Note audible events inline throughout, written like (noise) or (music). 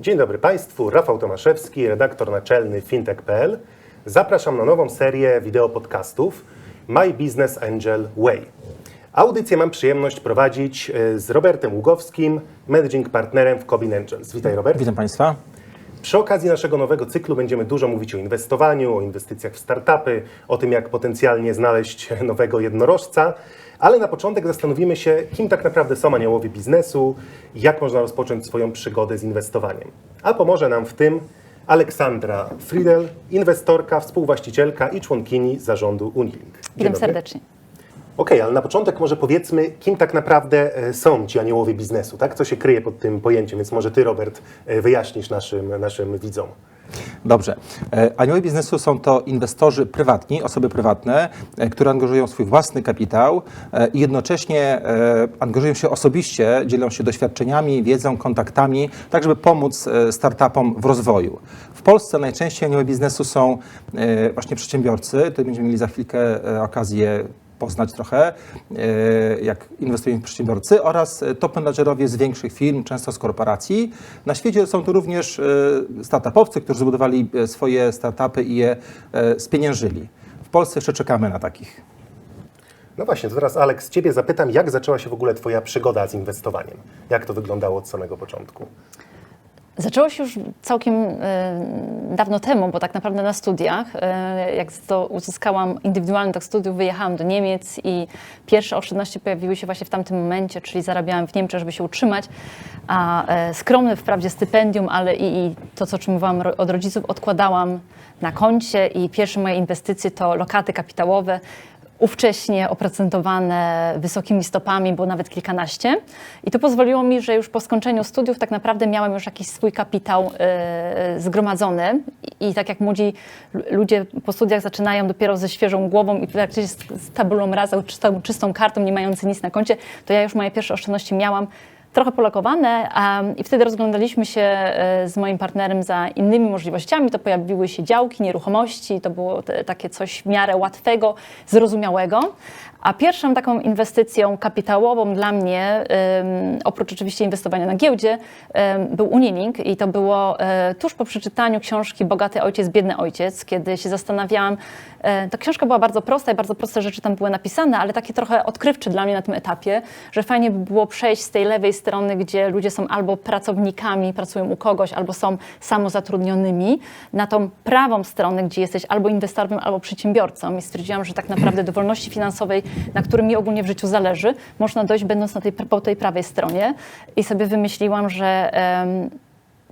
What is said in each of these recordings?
Dzień dobry Państwu, Rafał Tomaszewski, redaktor naczelny fintech.pl. Zapraszam na nową serię wideo podcastów My Business Angel Way. Audycję mam przyjemność prowadzić e, z Robertem Ługowskim, managing partnerem w Cobin Angels. Witaj Robert. Witam Państwa. Przy okazji naszego nowego cyklu będziemy dużo mówić o inwestowaniu, o inwestycjach w startupy, o tym, jak potencjalnie znaleźć (laughs) nowego jednorożca. Ale na początek zastanowimy się, kim tak naprawdę są aniołowie biznesu jak można rozpocząć swoją przygodę z inwestowaniem. A pomoże nam w tym Aleksandra Friedel, inwestorka, współwłaścicielka i członkini zarządu Unilink. Witam serdecznie. Okej, ale na początek może powiedzmy, kim tak naprawdę e, są ci aniołowie biznesu, tak? Co się kryje pod tym pojęciem, więc może ty, Robert, e, wyjaśnisz naszym, naszym widzom. Dobrze. E, Anioły biznesu są to inwestorzy prywatni, osoby prywatne, które angażują swój własny kapitał i jednocześnie angażują się osobiście, dzielą się doświadczeniami, wiedzą, kontaktami, tak żeby pomóc startupom w rozwoju. W Polsce najczęściej anioły biznesu są właśnie przedsiębiorcy. Tutaj będziemy mieli za chwilkę okazję poznać trochę, e, jak inwestują przedsiębiorcy oraz e, top menadżerowie z większych firm, często z korporacji. Na świecie są to również e, startupowcy, którzy zbudowali swoje startupy i je spieniężyli. W Polsce jeszcze czekamy na takich. No właśnie, to teraz Aleks, ciebie zapytam, jak zaczęła się w ogóle twoja przygoda z inwestowaniem? Jak to wyglądało od samego początku? Zaczęło się już całkiem e, dawno temu, bo tak naprawdę na studiach, e, jak to uzyskałam indywidualny tak studiów, wyjechałam do Niemiec i pierwsze oszczędności pojawiły się właśnie w tamtym momencie, czyli zarabiałam w Niemczech, żeby się utrzymać, a e, skromne wprawdzie stypendium, ale i, i to, co otrzymywałam od rodziców, odkładałam na koncie i pierwsze moje inwestycje to lokaty kapitałowe, ówcześnie oprocentowane wysokimi stopami, było nawet kilkanaście. I to pozwoliło mi, że już po skończeniu studiów tak naprawdę miałam już jakiś swój kapitał e, zgromadzony. I, I tak jak młodzi lu- ludzie po studiach zaczynają dopiero ze świeżą głową i z, tabulą rasa, czystą, czystą kartą, nie mający nic na koncie, to ja już moje pierwsze oszczędności miałam trochę polokowane a, i wtedy rozglądaliśmy się e, z moim partnerem za innymi możliwościami. To pojawiły się działki, nieruchomości, to było takie coś w miarę łatwego, zrozumiałego. A pierwszą taką inwestycją kapitałową dla mnie, oprócz oczywiście inwestowania na giełdzie, był Unilink i to było e, tuż po przeczytaniu książki Bogaty Ojciec, Biedny Ojciec, kiedy się zastanawiałam, e, ta książka była bardzo prosta i bardzo proste rzeczy tam były napisane, ale takie trochę odkrywcze dla mnie na tym etapie, że fajnie by było przejść z tej lewej strony, gdzie ludzie są albo pracownikami, pracują u kogoś, albo są samozatrudnionymi, na tą prawą stronę, gdzie jesteś albo inwestorem, albo przedsiębiorcą. I stwierdziłam, że tak naprawdę do wolności finansowej, na którym mi ogólnie w życiu zależy, można dojść będąc na tej, po tej prawej stronie. I sobie wymyśliłam, że em,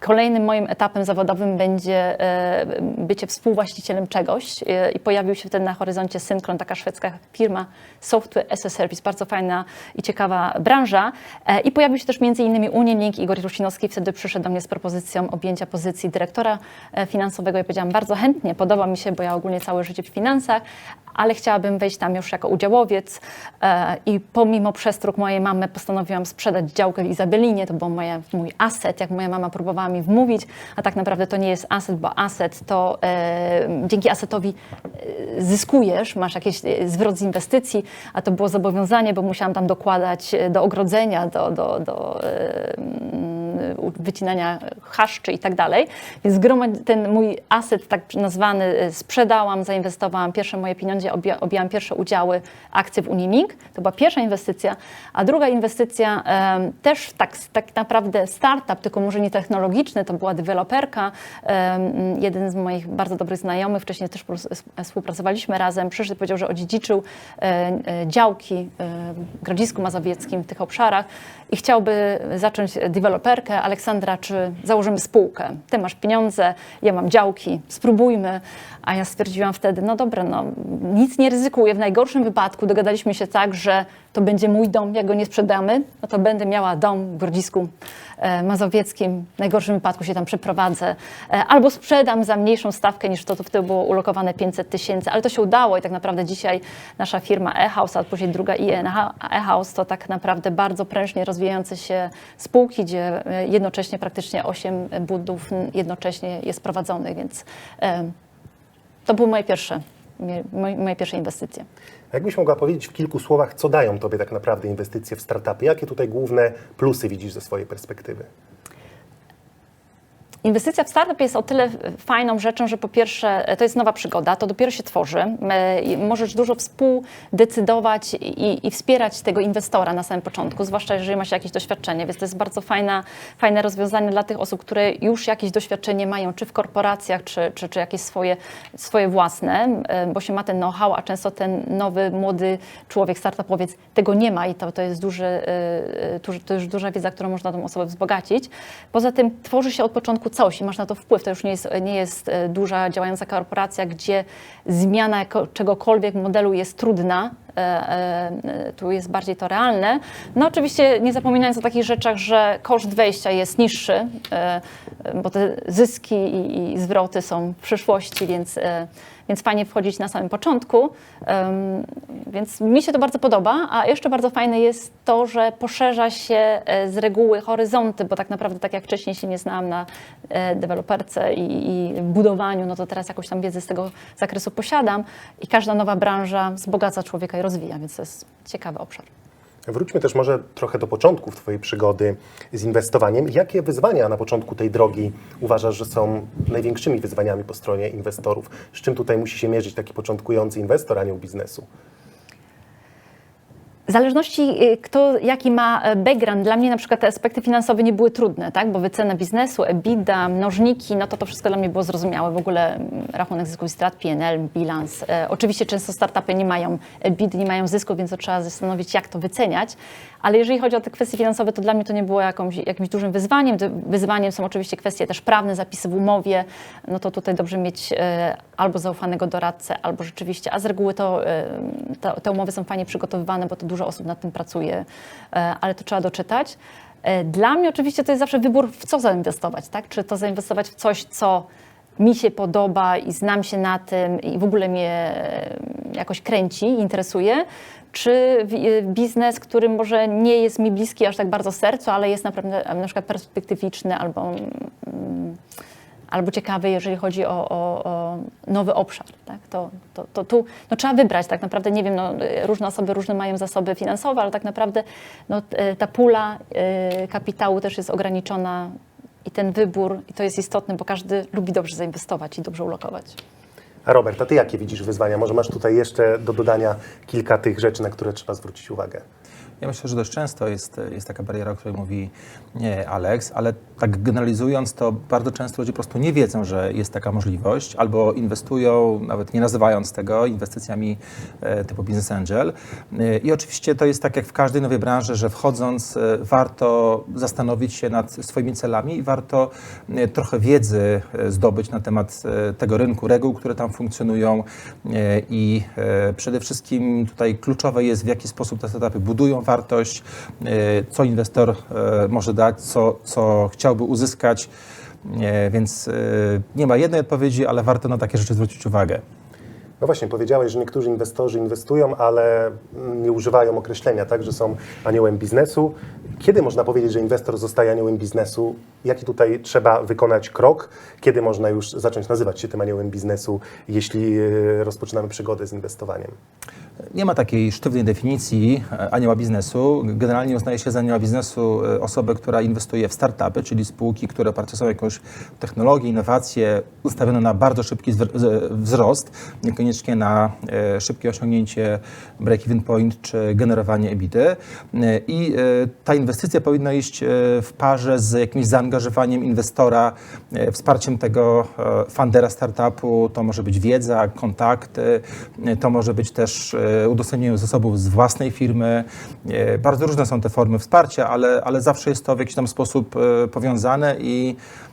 Kolejnym moim etapem zawodowym będzie e, bycie współwłaścicielem czegoś e, i pojawił się wtedy na horyzoncie Synchron, taka szwedzka firma Software as a Service, bardzo fajna i ciekawa branża. E, I pojawił się też między innymi Unilink. Igor Rusinowski wtedy przyszedł do mnie z propozycją objęcia pozycji dyrektora finansowego. Ja powiedziałam bardzo chętnie, podoba mi się, bo ja ogólnie całe życie w finansach, ale chciałabym wejść tam już jako udziałowiec i pomimo przestróg mojej mamy postanowiłam sprzedać działkę w Izabelinie, to był mój aset, jak moja mama próbowała mi wmówić, a tak naprawdę to nie jest aset, bo aset to e, dzięki asetowi e, zyskujesz, masz jakiś e, zwrot z inwestycji, a to było zobowiązanie, bo musiałam tam dokładać e, do ogrodzenia, do, do, do e, wycinania chaszczy i tak dalej. Więc ten mój aset tak nazwany e, sprzedałam, zainwestowałam pierwsze moje pieniądze, objęłam pierwsze udziały, akcje w Unilink. To była pierwsza inwestycja, a druga inwestycja też tak, tak naprawdę startup, tylko może nie technologiczny, to była deweloperka. Jeden z moich bardzo dobrych znajomych, wcześniej też współpracowaliśmy razem, przyszedł powiedział, że odziedziczył e, działki w Grodzisku Mazowieckim, w tych obszarach i chciałby zacząć deweloperkę. Aleksandra, czy założymy spółkę? Ty masz pieniądze, ja mam działki, spróbujmy. A ja stwierdziłam wtedy, no dobra, no nic nie ryzykuję. W najgorszym wypadku dogadaliśmy się tak, że to będzie mój dom, jak go nie sprzedamy, no to będę miała dom w Grodzisku e, Mazowieckim. W najgorszym wypadku się tam przeprowadzę. E, albo sprzedam za mniejszą stawkę niż to, to wtedy było ulokowane 500 tysięcy. Ale to się udało i tak naprawdę dzisiaj nasza firma eHouse, a później druga IN eHouse to tak naprawdę bardzo prężnie rozwijające się spółki, gdzie e, jednocześnie praktycznie 8 budów jednocześnie jest prowadzonych, więc e, to były moje pierwsze, moje, pierwsze inwestycje. Jakbyś mogła powiedzieć w kilku słowach, co dają Tobie tak naprawdę inwestycje w startupy? Jakie tutaj główne plusy widzisz ze swojej perspektywy? Inwestycja w startup jest o tyle fajną rzeczą, że po pierwsze e, to jest nowa przygoda, to dopiero się tworzy. E, Możesz dużo współdecydować i, i wspierać tego inwestora na samym początku, zwłaszcza jeżeli ma się jakieś doświadczenie, więc to jest bardzo fajna, fajne rozwiązanie dla tych osób, które już jakieś doświadczenie mają, czy w korporacjach, czy, czy, czy jakieś swoje, swoje własne, e, bo się ma ten know-how, a często ten nowy, młody człowiek, startupowiec tego nie ma i to, to jest duży, to już duża wiedza, którą można tą osobę wzbogacić. Poza tym tworzy się od początku całość i masz na to wpływ. To już nie jest, nie jest e, duża, działająca korporacja, gdzie zmiana jako, czegokolwiek modelu jest trudna. E, e, Tu jest bardziej to realne. No oczywiście nie zapominając o takich rzeczach, że koszt wejścia jest niższy, e, bo te zyski i, i zwroty są w przyszłości, więc, więc fajnie wchodzić na samym początku. Więc mi się to bardzo podoba, a jeszcze bardzo fajne jest to, że poszerza się z reguły horyzonty, bo tak naprawdę tak jak wcześniej się nie znałam na deweloperce i, i budowaniu, no to teraz jakąś tam wiedzę z tego zakresu posiadam i każda nowa branża wzbogaca człowieka rozwija, więc to jest ciekawy obszar. Wróćmy też może trochę do początków Twojej przygody z inwestowaniem. Jakie wyzwania na początku tej drogi uważasz, że są największymi wyzwaniami po stronie inwestorów? Z czym tutaj musi się mierzyć taki początkujący inwestor, anioł biznesu? W zależności y, kto jaki ma e, background, dla mnie na przykład te aspekty finansowe nie były trudne, tak? bo wycena biznesu, EBITDA, mnożniki, no to to wszystko dla mnie było zrozumiałe. W ogóle mm, rachunek zysków i strat, PNL, bilans. E, oczywiście często startupy nie mają EBITDA, nie mają zysku, więc to trzeba zastanowić, jak to wyceniać. Ale jeżeli chodzi o te kwestie finansowe, to dla mnie to nie było jakąś, jakimś dużym wyzwaniem. Wyzwaniem są oczywiście kwestie też prawne, zapisy w umowie. No to tutaj dobrze mieć e, albo zaufanego doradcę, albo rzeczywiście, a z reguły to te, te umowy są fajnie przygotowywane, bo to dużo osób nad tym pracuje, e, ale to trzeba doczytać. E, Dla mnie oczywiście to jest zawsze wybór, w co zainwestować, tak? Czy to zainwestować w coś, co mi się podoba i znam się na tym i w ogóle mnie e, jakoś kręci, interesuje, czy biznes, który może nie jest mi bliski aż tak bardzo sercu, ale jest naprawdę na przykład perspektywiczny albo, mm, albo ciekawy, jeżeli chodzi o, o, o nowy obszar. Tak? To, to, to tu no, trzeba wybrać tak naprawdę, nie wiem, no, e, różne osoby różne mają zasoby finansowe, ale tak naprawdę no, t- ta pula e, kapitału też jest ograniczona i ten wybór, i to jest istotne, bo każdy lubi dobrze zainwestować i dobrze ulokować. A Robert, a Ty jakie widzisz wyzwania? Może masz tutaj jeszcze do dodania kilka tych rzeczy, na które trzeba zwrócić uwagę? Ja myślę, że dość często jest, jest taka bariera, o której mówi nie, Alex, ale tak generalizując, to bardzo często ludzie po prostu nie wiedzą, że jest taka możliwość, albo inwestują, nawet nie nazywając tego, inwestycjami e, typu Business Angel. E, I oczywiście to jest tak jak w każdej nowej branży, że wchodząc e, warto zastanowić się nad swoimi celami i warto e, trochę wiedzy e, zdobyć na temat e, tego rynku, reguł, które tam funkcjonują e, i e, przede wszystkim tutaj kluczowe jest, w jaki sposób te startupy budują wartość, e, co inwestor e, może dać, co, co chciałby uzyskać. E, Więc nie ma jednej odpowiedzi, ale warto na takie rzeczy zwrócić uwagę. No właśnie, powiedziałeś, że niektórzy inwestorzy inwestują, ale mm, nie używają określenia, tak, że są aniołem biznesu. Kiedy można powiedzieć, że inwestor zostaje aniołem biznesu? Jaki tutaj trzeba wykonać krok? Kiedy można już zacząć nazywać się tym aniołem biznesu, jeśli e, rozpoczynamy przygodę z inwestowaniem? Nie ma takiej sztywnej definicji e, anioła biznesu. Generalnie uznaje się za anioła biznesu e, osobę, która inwestuje w startupy, czyli spółki, które oparte są o jakąś technologię, innowacje, ustawione na bardzo szybki wzrost, niekoniecznie na e, szybkie osiągnięcie break-even point czy generowanie EBITDA. E, I e, ta inwestycja powinna iść e, w parze z jakimś zaangażowaniem inwestora, e, wsparciem tego e, fundera startupu. To może być wiedza, kontakty, e, to może być też e, udostępnienie zasobów z własnej firmy. E, Bardzo różne są te formy wsparcia, ale, ale zawsze jest to w jakiś tam sposób e, powiązane i e,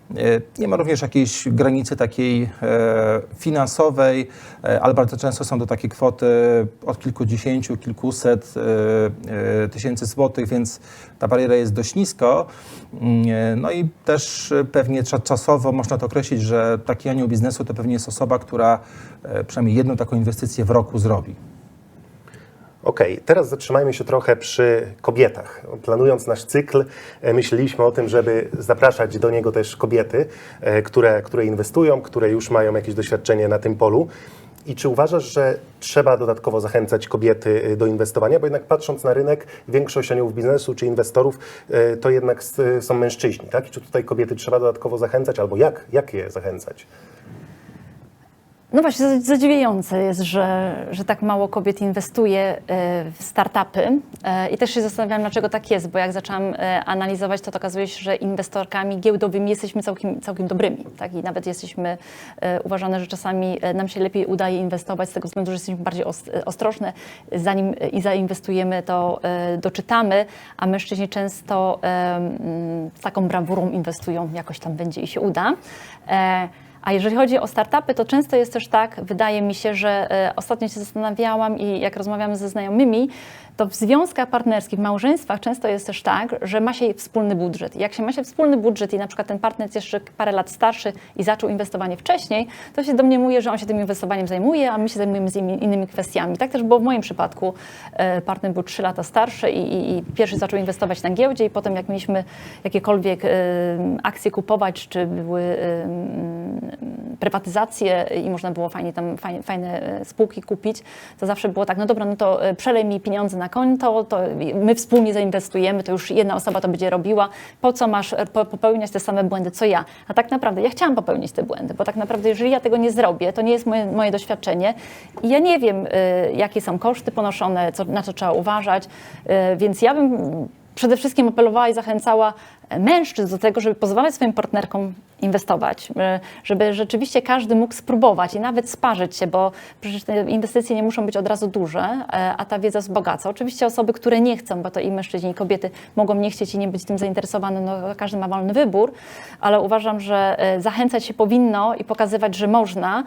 nie ma również jakiejś granicy takiej e, finansowej, e, ale bardzo często są to takie kwoty od kilkudziesięciu, kilkuset e, e, tysięcy złotych, więc ta bariera jest dość nisko. Mm, e, No i też e, pewnie cza- czasowo można to określić, że taki anioł biznesu to pewnie jest osoba, która e, przynajmniej jedną taką inwestycję w roku zrobi. Okej, teraz zatrzymajmy się trochę przy kobietach. Planując nasz cykl, e, myśleliśmy o tym, żeby zapraszać do niego też kobiety, e, które, które inwestują, które już mają jakieś doświadczenie na tym polu. I czy uważasz, że trzeba dodatkowo zachęcać kobiety y, do inwestowania? Bo jednak patrząc na rynek, większość aniołów biznesu czy inwestorów to jednak są mężczyźni, tak? I czy tutaj kobiety trzeba dodatkowo zachęcać, albo jak, jak je zachęcać? No właśnie, za- zadziwiające jest, że, że tak mało kobiet inwestuje e, w startupy E, i też się zastanawiałam, dlaczego tak jest, bo jak zaczęłam e, analizować, to, to okazuje się, że inwestorkami giełdowymi jesteśmy całkiem, całkiem dobrymi, tak? I nawet jesteśmy uważane, że czasami nam się lepiej udaje inwestować z tego względu, że jesteśmy bardziej os- ostrożne. Zanim i zainwestujemy, to doczytamy, a mężczyźni często z taką brawurą inwestują, jakoś tam będzie i się uda. A jeżeli chodzi o startupy, to często jest też tak, wydaje mi się, że e, ostatnio się zastanawiałam i jak rozmawiamy ze znajomymi, to w związkach partnerskich, w małżeństwach często jest też tak, że ma się wspólny budżet. Jak się ma się wspólny budżet i na przykład ten partner jest jeszcze parę lat starszy i zaczął inwestowanie wcześniej, to się domniemuje, że on się tym inwestowaniem zajmuje, a my się zajmujemy z innymi, kwestiami. Tak też było w moim przypadku. E, Partner był 3 lata starszy i, i, i pierwszy zaczął inwestować na giełdzie i potem jak mieliśmy jakiekolwiek e, akcje kupować, czy były e, prywatyzację i można było fajnie tam fajne, fajne spółki kupić, to zawsze było tak, no dobra, no to e, przelej mi pieniądze na konto, to my wspólnie zainwestujemy, to już jedna osoba to będzie robiła, po co masz po- popełniać te same błędy, co ja? A tak naprawdę ja chciałam popełnić te błędy, bo tak naprawdę jeżeli ja tego nie zrobię, to nie jest moje, moje doświadczenie i ja nie wiem, e, jakie są koszty ponoszone, co, na co trzeba uważać, e, więc ja bym przede wszystkim apelowała i zachęcała mężczyzn do tego, żeby pozwalać swoim partnerkom inwestować, y, żeby rzeczywiście każdy mógł spróbować i nawet sparzyć się, bo przecież te inwestycje nie muszą być od razu duże, e, a ta wiedza wzbogaca. Oczywiście osoby, które nie chcą, bo to i mężczyźni, i kobiety mogą nie chcieć i nie być tym zainteresowane, no każdy ma wolny wybór, ale uważam, że e, zachęcać się powinno i pokazywać, że można.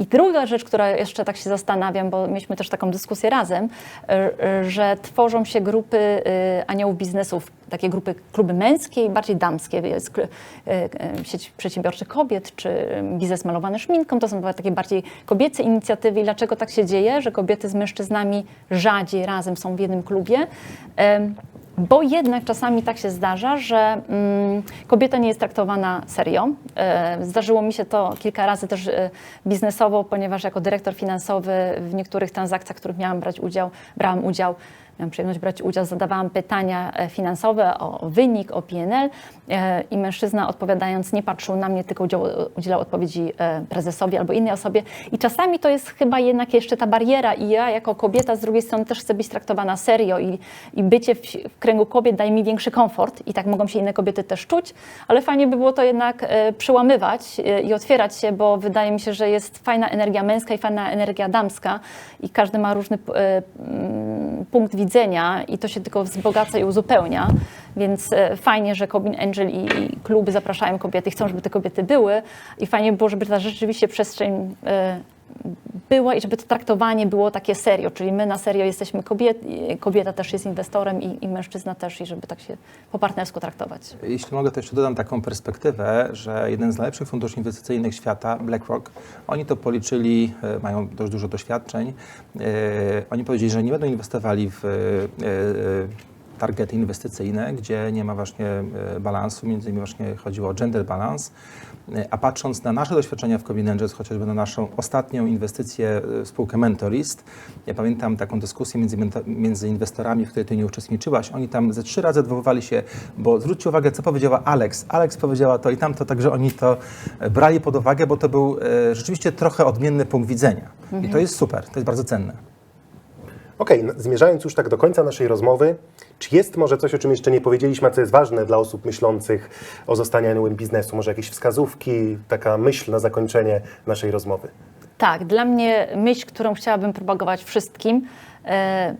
I druga rzecz, która jeszcze tak się zastanawiam, bo mieliśmy też taką dyskusję razem, e, e, że tworzą się grupy e, aniołów biznesów, takie grupy, kluby męskie i bardziej damskie. Jest e, e, sieć przedsiębiorczych kobiet, czy biznes malowany szminką. To są takie bardziej kobiece inicjatywy. I dlaczego tak się dzieje, że kobiety z mężczyznami rzadziej razem są w jednym klubie? Bo jednak czasami tak się zdarza, że mm, kobieta nie jest traktowana serio. E, zdarzyło mi się to kilka razy też biznesowo, ponieważ jako dyrektor finansowy w niektórych transakcjach, w których miałam brać udział, brałam udział, miałam przyjemność brać udział, zadawałam pytania e, finansowe o wynik, o PNL e, i mężczyzna odpowiadając nie patrzył na mnie, tylko udzielał odpowiedzi e, prezesowi albo innej osobie. I czasami to jest chyba jednak jeszcze ta bariera i ja jako kobieta z drugiej strony też chcę być traktowana serio i, i bycie w, w kręgu kobiet daje mi większy komfort i tak mogą się inne kobiety też czuć, ale fajnie by było to jednak przełamywać i otwierać się, bo wydaje mi się, że jest fajna energia męska i fajna energia damska i każdy ma różny punkt widzenia i to się tylko wzbogaca i uzupełnia, więc e, fajnie, że Cobin Angel i, i kluby zapraszają kobiety, chcą, żeby te kobiety były. I fajnie by było, żeby ta rzeczywiście przestrzeń e, była i żeby to traktowanie było takie serio, czyli my na serio jesteśmy kobiet, kobieta też jest inwestorem i, i mężczyzna też i żeby tak się po partnersku traktować. Jeśli mogę, to jeszcze dodam taką perspektywę, że jeden z najlepszych funduszy inwestycyjnych świata, BlackRock, oni to policzyli, e, mają dość dużo doświadczeń. e, Oni powiedzieli, że nie będą inwestowali w e, targety inwestycyjne, gdzie nie ma właśnie e, balansu, między innymi właśnie chodziło o gender balance. E, A patrząc na nasze doświadczenia w Cobin Angels, chociażby na naszą ostatnią inwestycję e, w spółkę Mentorist, ja pamiętam taką dyskusję między, między inwestorami, w której ty nie uczestniczyłaś. Oni tam ze trzy razy odwoływali się, bo zwróćcie uwagę, co powiedziała Alex. Alex powiedziała to i tamto, także oni to brali pod uwagę, bo to był rzeczywiście trochę odmienny punkt widzenia. I to jest super, to jest bardzo cenne. Okej, no, zmierzając już tak do końca naszej rozmowy, czy jest może coś, o czym jeszcze nie powiedzieliśmy, a co jest ważne dla osób myślących o zostaniu aniołem biznesu? Może jakieś wskazówki, taka myśl na zakończenie naszej rozmowy? Tak, dla mnie myśl, którą chciałabym propagować wszystkim,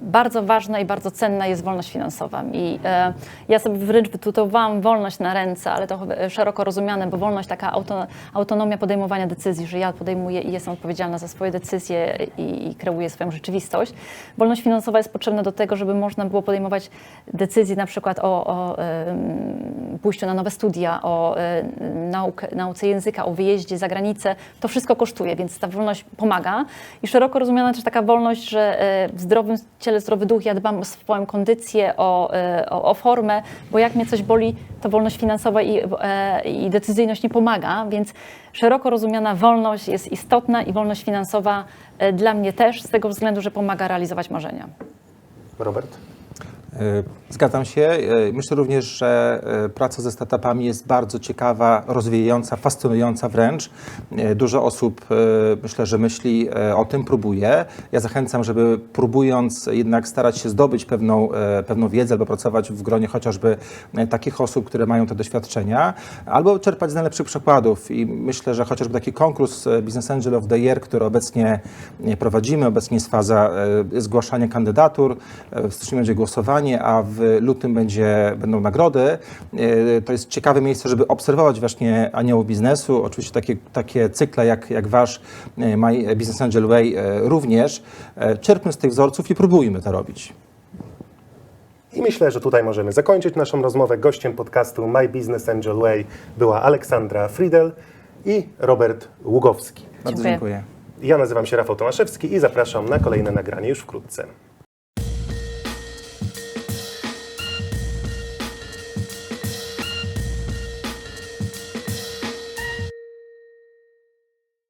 bardzo ważna i bardzo cenna jest wolność finansowa. I e, ja sobie wręcz wytytułowałam wolność na ręce, ale to e, szeroko rozumiane, bo wolność taka auto, autonomia podejmowania decyzji, że ja podejmuję i jestem odpowiedzialna za swoje decyzje i, kreuję swoją rzeczywistość. Wolność finansowa jest potrzebna do tego, żeby można było podejmować decyzje na przykład o, o pójściu na nowe studia, o e, nauk, nauce języka, o wyjeździe za granicę. To wszystko kosztuje, więc ta wolność pomaga. I szeroko rozumiana też taka wolność, że e, zdrowym ciele, zdrowy duch, ja dbam o swoją kondycję, o, e, o, o formę, bo jak mnie coś boli, to wolność finansowa i, e, i decyzyjność nie pomaga, więc szeroko rozumiana wolność jest istotna i wolność finansowa e, dla mnie też, z tego względu, że pomaga realizować marzenia. Robert? E, Zgadzam się. E, Myślę również, że e, praca ze startupami jest bardzo ciekawa, rozwijająca, fascynująca wręcz. Dużo osób, myślę, że myśli o tym, próbuje. Ja zachęcam, żeby próbując jednak starać się zdobyć pewną, pewną wiedzę albo pracować w gronie chociażby takich osób, które mają te doświadczenia, albo czerpać z najlepszych przykładów. I myślę, że chociażby taki konkurs Business Angel of the Year, który obecnie prowadzimy, obecnie jest faza zgłaszania kandydatur, w styczniu będzie głosowanie, a w lutym będzie, będą nagrody. E, To jest ciekawe miejsce, żeby obserwować właśnie aniołów biznesu. Oczywiście takie, takie cykle jak, jak wasz e, My Business Angel Way e, również. Czerpmy z tych wzorców i próbujmy to robić. I myślę, że tutaj możemy zakończyć naszą rozmowę. Gościem podcastu My Business Angel Way była Aleksandra Friedel i Robert Ługowski. Bardzo Dziękuję. dziękuję. Ja nazywam się Rafał Tomaszewski i zapraszam na kolejne nagranie już wkrótce.